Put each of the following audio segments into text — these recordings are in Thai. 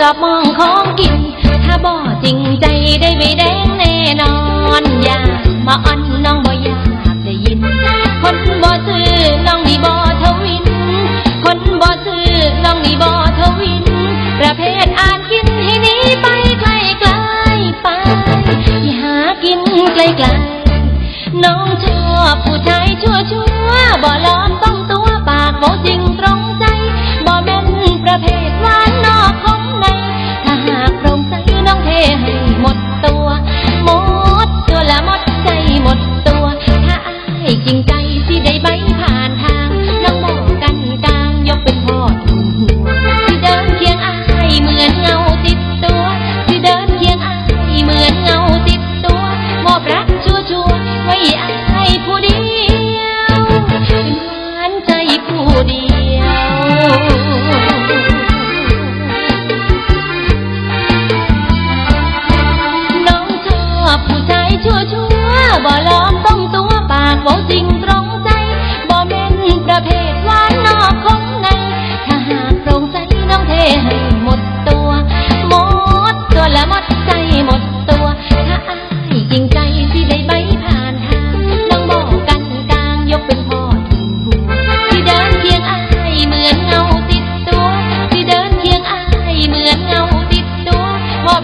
จอบมองของกิน ถ้าบ่จริงใจได้ไม่แดงแน่นอนอย่ามาอ่อนน้องบ่อยากได้ยิน คนบ่ซื้อน้องนี่บ่ทวิน คนบ่ซื้อน้องนี่บ่ทวิน ประเภทอ่านกินให้หนี้ไปไกลไกลไปอย่าหากินไกลไกลน้องชอบผู้ชายชั่วชั่วบ่หล วยอายผู้ดี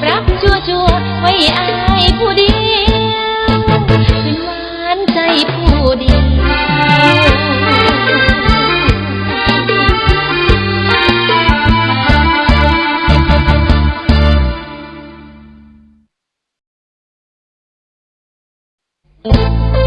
รักชั่วชั่วไว้อายผู้เดียวเป็นหวานใจผู้เดียว Thank you.